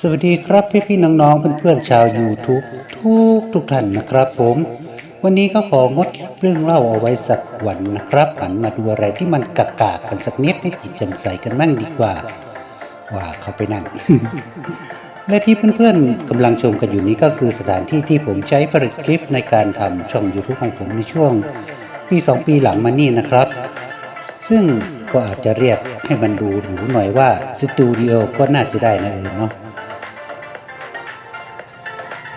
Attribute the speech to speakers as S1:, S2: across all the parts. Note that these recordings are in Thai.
S1: สวัสดีครับพี่พี่ๆน้องๆเพื่อนๆชาว YouTube ทุกทุกท่านนะครับผม วันนี้ก็ของดเรื่องเล่าเอาไว้สักวันนะครับหันมาดูอะไรที่มันกากากันสักนิดให้จิตจ่มใสกันบ้างดีกว่า ว่าเขาไปนั่น และที่เพื่อนๆกำลังชมกันอยู่นี้ก็คือสถานที่ที่ผมใช้ผลิตคลิปในการทำช่อง YouTube ของผมในช่วงปีสองปีหลังมานี่นะครับ ซึ่งก็อาจจะเรียกให้มันดูหรูหน่อยว่าสตูดิโอก็น่าจะได้นะเออเนาะ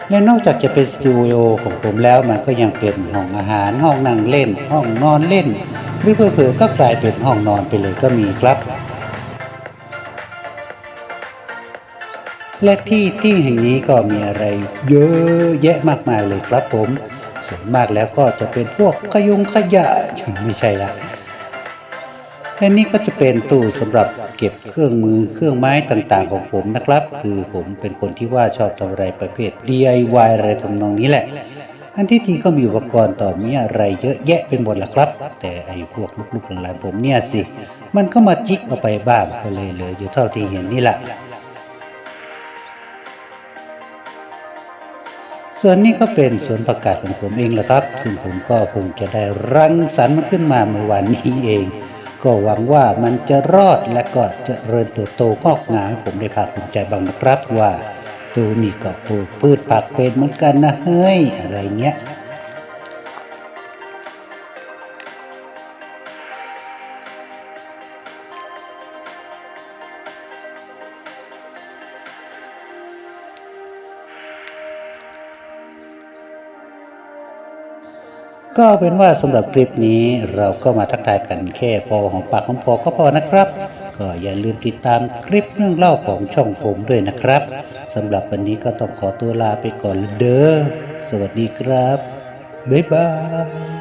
S1: และนอกจากจะเป็นสตูดิโอของผมแล้วมันก็ยังเป็นห้องอาหารห้องนั่งเล่น ห้องนอนเล่น หรือเผลอๆก็กลายเป็นห้องนอนไปเลยก็มีครับและที่ที่แห่งนี้ก็มีอะไร เยอะแยะมากมายเลยครับผมส่วนมากแล้วก็จะเป็นพวกขยุงขยะไม่ใช่ละ และนี่ก็จะเป็นตู้สำหรับเก็บเครื่องมือเครื่องไม้ต่างๆของผมนะครับ คือผมเป็นคนที่ว่าชอบทำอะไรประเภท DIY อะไรทำนองนี้แหละ อันที่จริงก็มีอุปกรณ์ต่อมีอะไรเยอะแยะเป็นหมดละครับ แต่ไอ้พวกลูกๆหลานๆผมเนี่ยสิ มันก็มาจิกเอาไปบ้างก็เลยเหลืออยู่เท่าที่เห็นนี่แหละส่วนนี้ก็เป็นสวนประกาศของผมเองละครับ ซึ่งผมก็คงจะได้รังสรรค์มันขึ้นมาเมื่อวันนี้เอง ก็หวังว่ามันจะรอดและก็จะเริญเติบโตงอกงามผมได้ภาคภูมิใจบ้างนะครับว่าตูนี่ก็ปลูกพืชผักเป็นเหมือนกันนะเฮ้ยอะไรเงี้ย ก็เป็นว่าสำหรับคลิปนี้เราก็มาทักทายกันแค่พอของปากของพอก็พอนะครับ ก็อย่าลืมติดตามคลิปเรื่องเล่าของช่องผมด้วยนะครับสำหรับวันนี้ก็ต้องขอตัวลาไปก่อนเด้อสวัสดีครับบ๊ายบาย